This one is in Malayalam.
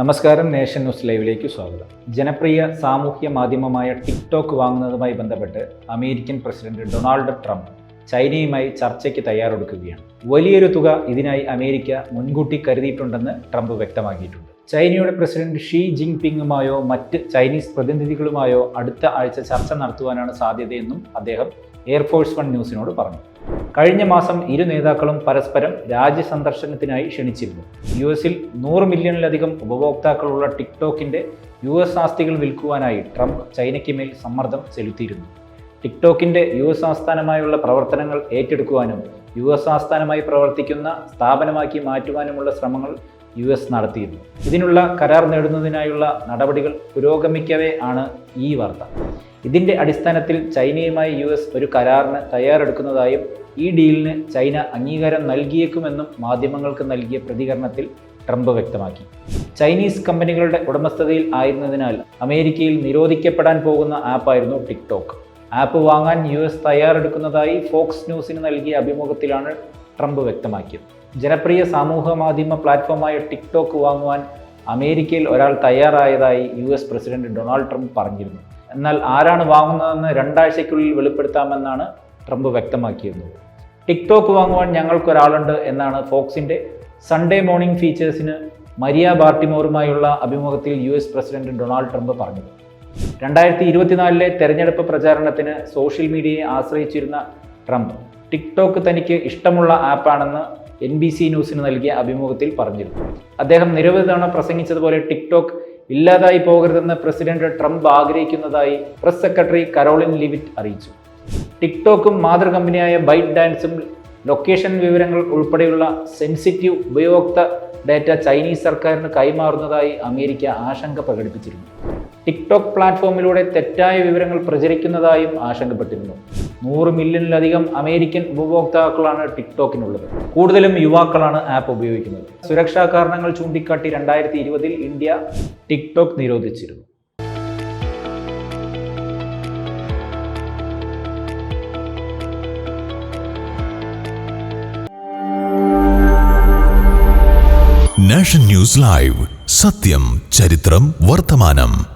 നമസ്കാരം നേഷൻ ന്യൂസ് ലൈവിലേക്ക് സ്വാഗതം. ജനപ്രിയ സാമൂഹ്യ മാധ്യമമായ ടിക്ടോക്ക് വാങ്ങുന്നതുമായി ബന്ധപ്പെട്ട് അമേരിക്കൻ പ്രസിഡന്റ് ഡൊണാൾഡ് ട്രംപ് ചൈനയുമായി ചർച്ചയ്ക്ക് തയ്യാറെടുക്കുകയാണ്. വലിയൊരു തുക ഇതിനായി അമേരിക്ക മുൻകൂട്ടി കരുതിയിട്ടുണ്ടെന്ന് ട്രംപ് വ്യക്തമാക്കിയിട്ടുണ്ട്. ചൈനയുടെ പ്രസിഡന്റ് ഷീ ജിങ് പിങ്ങുമായോ മറ്റ് ചൈനീസ് പ്രതിനിധികളുമായോ അടുത്ത ആഴ്ച ചർച്ച നടത്തുവാനാണ് സാധ്യതയെന്നും അദ്ദേഹം എയർഫോഴ്സ് വൺ ന്യൂസിനോട് പറഞ്ഞു. കഴിഞ്ഞ മാസം ഇരു നേതാക്കളും പരസ്പരം രാജ്യ സന്ദർശനത്തിനായി ക്ഷണിച്ചിരുന്നു. യു എസിൽ നൂറ് മില്യണിലധികം ഉപഭോക്താക്കളുള്ള ടിക്ടോക്കിന്റെ യു എസ് ആസ്തികൾ വിൽക്കുവാനായി ട്രംപ് ചൈനയ്ക്ക് മേൽ സമ്മർദ്ദം ചെലുത്തിയിരുന്നു. ടിക്ടോക്കിന്റെ യു എസ് ആസ്ഥാനമായുള്ള പ്രവർത്തനങ്ങൾ ഏറ്റെടുക്കുവാനും യു എസ് ആസ്ഥാനമായി പ്രവർത്തിക്കുന്ന സ്ഥാപനമാക്കി മാറ്റുവാനുമുള്ള ശ്രമങ്ങൾ യു എസ് നടത്തിയിരുന്നു. ഇതിനുള്ള കരാർ നേടുന്നതിനായുള്ള നടപടികൾ പുരോഗമിക്കവേ ആണ് ഈ വാർത്ത. ഇതിന്റെ അടിസ്ഥാനത്തിൽ ചൈനയുമായി യു എസ് ഒരു കരാറിന് തയ്യാറെടുക്കുന്നതായും ഈ ഡീലിന് ചൈന അംഗീകാരം നൽകിയേക്കുമെന്നും മാധ്യമങ്ങൾക്ക് നൽകിയ പ്രതികരണത്തിൽ ട്രംപ് വ്യക്തമാക്കി. ചൈനീസ് കമ്പനികളുടെ ഉടമസ്ഥതയിൽ ആയിരുന്നതിനാൽ അമേരിക്കയിൽ നിരോധിക്കപ്പെടാൻ പോകുന്ന ആപ്പായിരുന്നു ടിക്ടോക്ക്. ആപ്പ് വാങ്ങാൻ യു എസ് തയ്യാറെടുക്കുന്നതായി ഫോക്സ് ന്യൂസിന് നൽകിയ അഭിമുഖത്തിലാണ് ട്രംപ് വ്യക്തമാക്കിയത്. ജനപ്രിയ സാമൂഹ്യ മാധ്യമ പ്ലാറ്റ്ഫോമായ ടിക്ടോക്ക് വാങ്ങുവാൻ അമേരിക്കയിൽ ഒരാൾ തയ്യാറായതായി U S president Donald Trump പറഞ്ഞിരുന്നു. എന്നാൽ ആരാണ് വാങ്ങുന്നതെന്ന് രണ്ടാഴ്ചയ്ക്കുള്ളിൽ വെളിപ്പെടുത്താമെന്നാണ് ട്രംപ് വ്യക്തമാക്കിയിരുന്നത്. ടിക്ടോക്ക് വാങ്ങുവാൻ ഞങ്ങൾക്കൊരാളുണ്ട് എന്നാണ് ഫോക്സിന്റെ സൺഡേ മോർണിംഗ് ഫീച്ചേഴ്സിന് മരിയ ബാർട്ടിമോറുമായുള്ള അഭിമുഖത്തിൽ U S president Donald Trump പറഞ്ഞത്. രണ്ടായിരത്തി ഇരുപത്തിനാലിലെ തെരഞ്ഞെടുപ്പ് പ്രചാരണത്തിന് സോഷ്യൽ മീഡിയയെ ആശ്രയിച്ചിരുന്ന ട്രംപ് ടിക്ടോക്ക് തനിക്ക് ഇഷ്ടമുള്ള ആപ്പാണെന്ന് എൻ ബി സി ന്യൂസിന് നൽകിയ അഭിമുഖത്തിൽ പറഞ്ഞിരുന്നു. അദ്ദേഹം നിരവധി തവണ പ്രസംഗിച്ചതുപോലെ ടിക്ടോക്ക് ഇല്ലാതായി പോകരുതെന്ന് പ്രസിഡന്റ് ട്രംപ് ആഗ്രഹിക്കുന്നതായി പ്രസ് സെക്രട്ടറി കരോളിൻ ലിവിറ്റ് അറിയിച്ചു. ടിക്ടോക്കും മാതൃകമ്പനിയായ ബൈറ്റ് ഡാൻസും ലൊക്കേഷൻ വിവരങ്ങൾ ഉൾപ്പെടെയുള്ള സെൻസിറ്റീവ് ഉപയോക്ത ഡാറ്റ ചൈനീസ് സർക്കാരിന് കൈമാറുന്നതായി അമേരിക്ക ആശങ്ക പ്രകടിപ്പിച്ചിരുന്നു. ടിക്ടോക്ക് പ്ലാറ്റ്ഫോമിലൂടെ തെറ്റായ വിവരങ്ങൾ പ്രചരിക്കുന്നതായും ആശങ്കപ്പെട്ടിരുന്നു. നൂറ് മില്യണിലധികം അമേരിക്കൻ ഉപഭോക്താക്കളാണ് ടിക്ടോക്കിനുള്ളത്. കൂടുതലും യുവാക്കളാണ് ആപ്പ് ഉപയോഗിക്കുന്നത്. സുരക്ഷാ കാരണങ്ങൾ ചൂണ്ടിക്കാട്ടി രണ്ടായിരത്തി ഇരുപതിൽ ഇന്ത്യ ടിക്ടോക്ക് നിരോധിച്ചിരുന്നു. Nation news live. സത്യം ചരിത്രം വർത്തമാനം.